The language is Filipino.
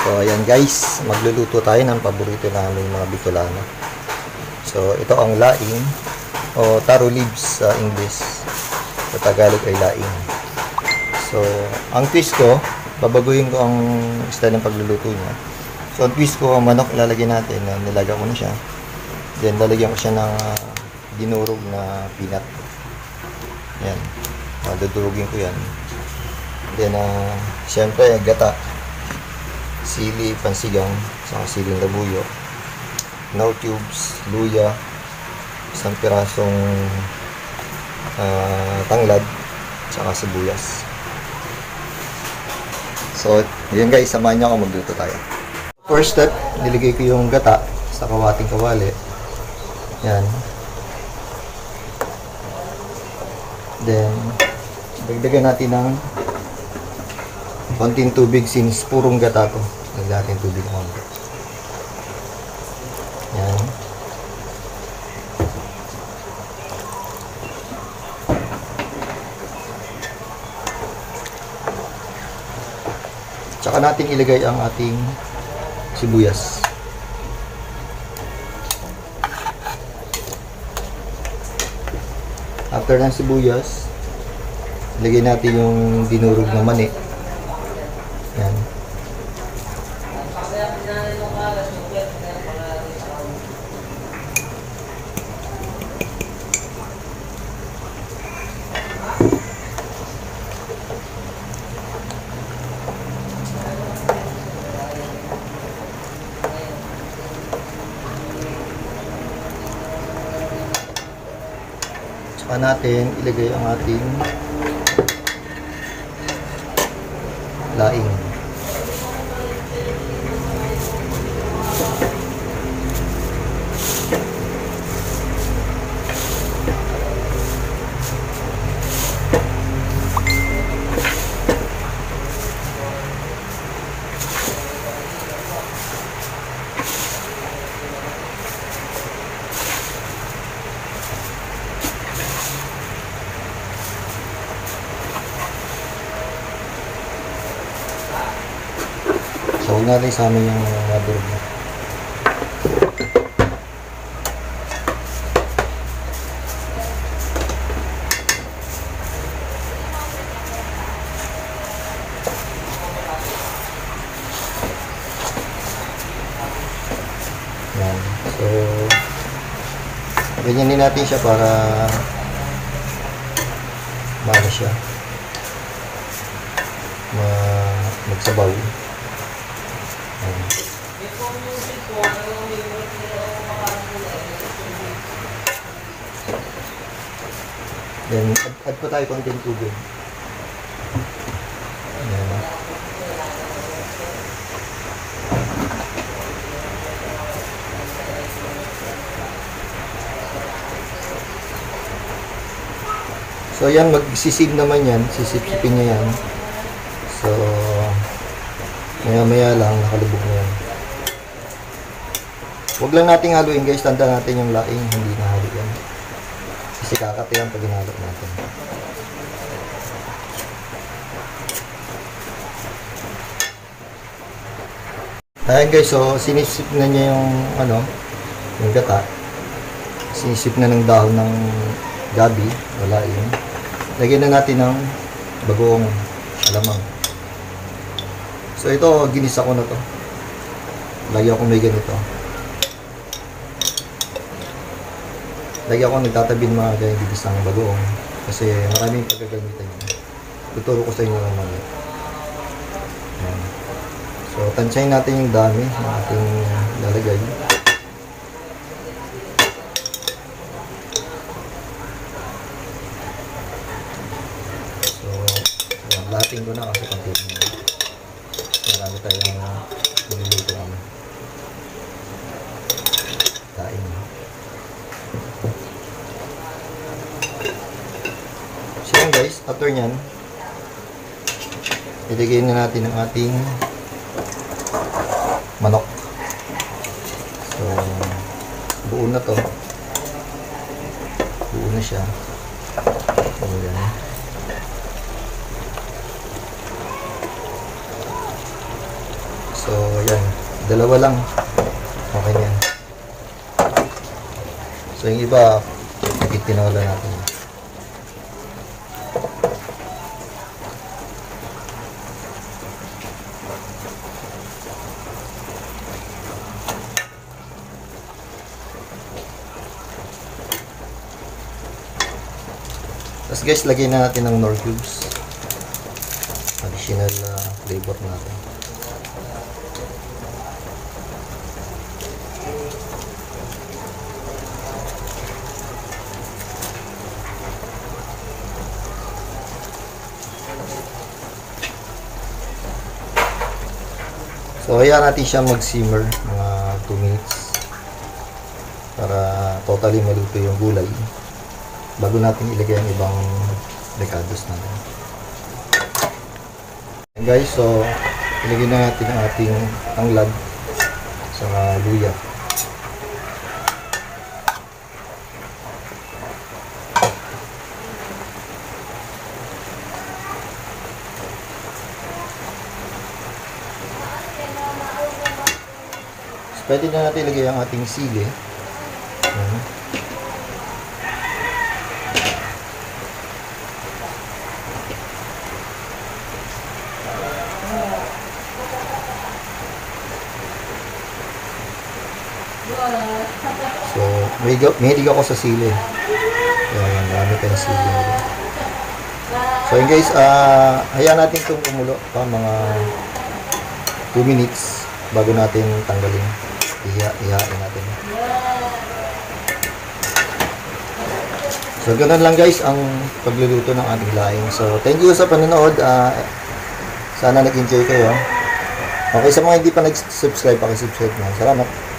So, ayan guys, magluluto tayo ng paborito namin mga Bicolano. So, ito ang laing o taro leaves sa English. Sa Tagalog ay laing. So, ang twist ko, babaguhin ko ang style ng pagluluto niya. So, ang twist ko, ang manok ilalagay natin, na nilaga ko na siya. Then, lalagyan ko siya ng ah, dinurog na peanut. Yan. Uh, dudurugin ko yan. Then, uh, syempre, gata. Sili, pansigang, saka siling labuyo. No cubes, luya, isang pirasong ah, tanglad, saka sibuyas. So, yun guys, samahan niyo ako magluto tayo. First step, niligay ko yung gata sa kawating kawali. Yan. Then, dagdagan natin ng konting tubig since purong gata to. Natin tubig konti. Yan. Tsaka natin ilagay ang ating sibuyas. After ng sibuyas, ilagay natin yung dinurog na mani. Yan. Tsaka natin ilagay ang ating laing. So, huwag natin sa amin yung durog na. Yan. So, ganyan din natin siya para maano siya ma magsabaw. Then, add, add pa tayo konting tubig. Ayan. So, yan, magsisig naman yan. Sisip-sipin niya yan. So, maya-maya lang, nakalubog na yan. Huwag lang nating haluin guys, tanda natin yung laing, hindi na halo yan. Kasi kakati yan pag hinalo natin. Ayan guys, so sinisip na niya yung ano, yung gata. Sinisip na ng dahon ng gabi, wala yun. Lagyan na natin ng bagoong alamang. So ito, ginisa ko na to. Lagyan ko may ganito. Lagyan ko nagtatabi ng mga ganyan ginisang bagoong. Kasi maraming pagkagamitan yun. Tuturo ko sa inyo ng. Ayan. So, tansyahin natin yung dami ng ating lalagay. So, ayan, lahating ko na kasi konti na. Marami tayong niluluto namin. Kain. So yan guys, after nyan, ilagay na natin ang ating manok. So, buo na to. Buo na siya. So, yan. So, yan. Dalawa lang. Okay yan. So, yung iba, itinola natin. Tapos guys, lagyan na natin ng nor cubes. Additional na flavor natin. So, hayaan natin siya mag-simmer mga 2 minutes para totally maluto yung gulay bago natin ilagay ang ibang recados natin. And guys, so ilagay na natin ang ating tanglad sa luya. So, pwede na natin ilagay ang ating sili. Ayan. So, may, may hilig ako sa sili. Ayan, marami tayong sili. So, yun guys, ah hayaan natin itong kumulo pa mga 2 minutes bago natin tanggalin. Iha, ihain natin. So, ganun lang guys ang pagluluto ng ating laing. So, thank you sa panonood. Ah, sana nag-enjoy kayo. Okay, sa mga hindi pa nag-subscribe, pakisubscribe na. Salamat.